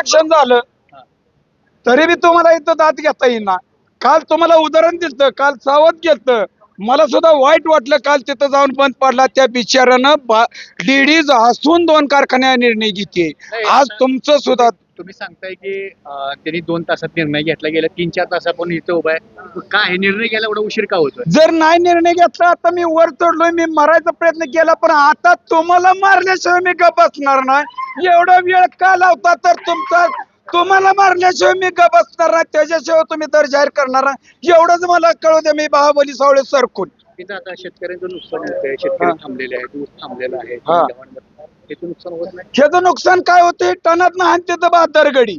Election झालं. तरी बी तुम्हाला इथं दात घेता येईना. काल तुम्हाला उदाहरण दिलं काल सावध गेलत. मला सुद्धा वाईट वाटलं काल तिथं जाऊन बंद पडला त्या बिचारानं लेडीज असून दोन कारखान्या निर्णय घेते आज तुमचं सुद्धा तुम्ही सांगताय की त्यांनी दोन तासात निर्णय घेतला गेला तीन चार तास आपण इथं उभा आहे. काय हे निर्णय घ्यायला एवढा उशीर का होतोय? जर नाही निर्णय घेतला आता मी वर चढलोय मी मरायचा प्रयत्न केला पण आता तुम्हाला मारल्याशिवाय मी गप बसणार नाही? एवढा वेळ का लावता तर तुमचा तुम्हाला मारल्याशिवाय मी गप बसणार नाही. त्याच्याशिवाय तुम्ही दर जाहीर करणार नाही. एवढंच मला कळू दे मी बाहुबली सावळे सरकून. तिथं आता शेतकऱ्यांचं नुकसान होतंय. शेतकरी. थांबलेले आहेत ऊस थांबलेला आहे. हा. त्याचं नुकसान होत नाही. ह्याचं नुकसान काय होते? टनात ना आणते तर बहादर गडी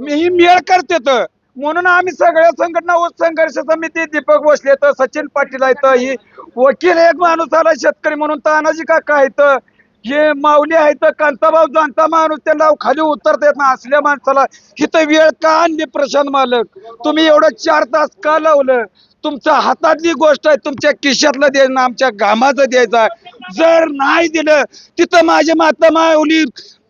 मी ही मेळ करते तर. म्हणून आम्ही सगळ्या संघटना ऊस संघर्ष समिती दीपक भोसले तर सचिन पाटील आहेत ही वकील एक माणूस आला शेतकरी म्हणून तानाजी काका आहेत जे माऊली आहेत कांताभाऊ जाणता माणूस त्यांना खाली उतरता येत ना असल्या माणसाला इथं वेळ का आणली प्रशांत मालक? तुम्ही एवढं चार तास का लावलं? तुमच्या हातातली गोष्ट आहे तुमच्या किशातलं द्यायचं आमच्या घामाचं द्यायचं जर नाही दिलं तिथं माझी माता माऊली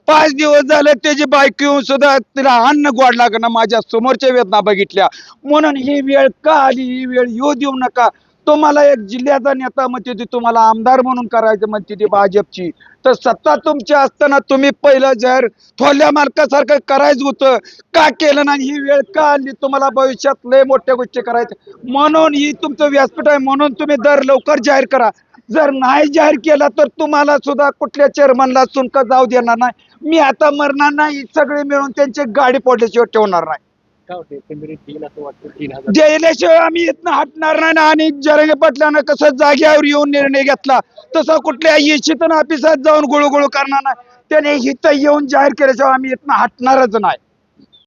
पाच दिवस झाले त्याची बाईक येऊन सुद्धा तिला अन्न गोड लागणं माझ्या समोरच्या वेदना बघितल्या. म्हणून ही वेळ का आली? ही वेळ येऊ देऊ नका. तुम्हाला एक जिल्ह्याचा नेता म्हणते ती तुम्हाला आमदार म्हणून करायचं म्हणते ती भाजपची. तर सत्ता तुमची असताना तुम्ही पहिलं जाहीर थोरल्या मालकासारखं करायचं होतं का केलं नाही? ही वेळ का आली? तुम्हाला भविष्यात लय मोठ्या गोष्टी करायच्या. म्हणून ही तुमचं व्यासपीठ आहे म्हणून तुम्ही दर लवकर जाहीर करा. जर नाही जाहीर केला तर तुम्हाला सुद्धा कुठल्या चेअरमनला सुनका जाऊ देणार नाही. मी आता मरणार नाही सगळे मिळून त्यांची गाडी पोटल्याशिवाय ठेवणार नाही. काय होते? एकंदरीत असं वाटतं? तीन हजार आम्ही इथनं हटणार नाही ना. आणि जरंगे पाटलानं कसं जाग्यावर येऊन निर्णय घेतला तसं कुठल्या येशीतून ऑफिसात जाऊन गुळूगुळू करणार नाही. त्याने इथं येऊन जाहीर केल्याशिवाय आम्ही इथनं हटणारच नाही.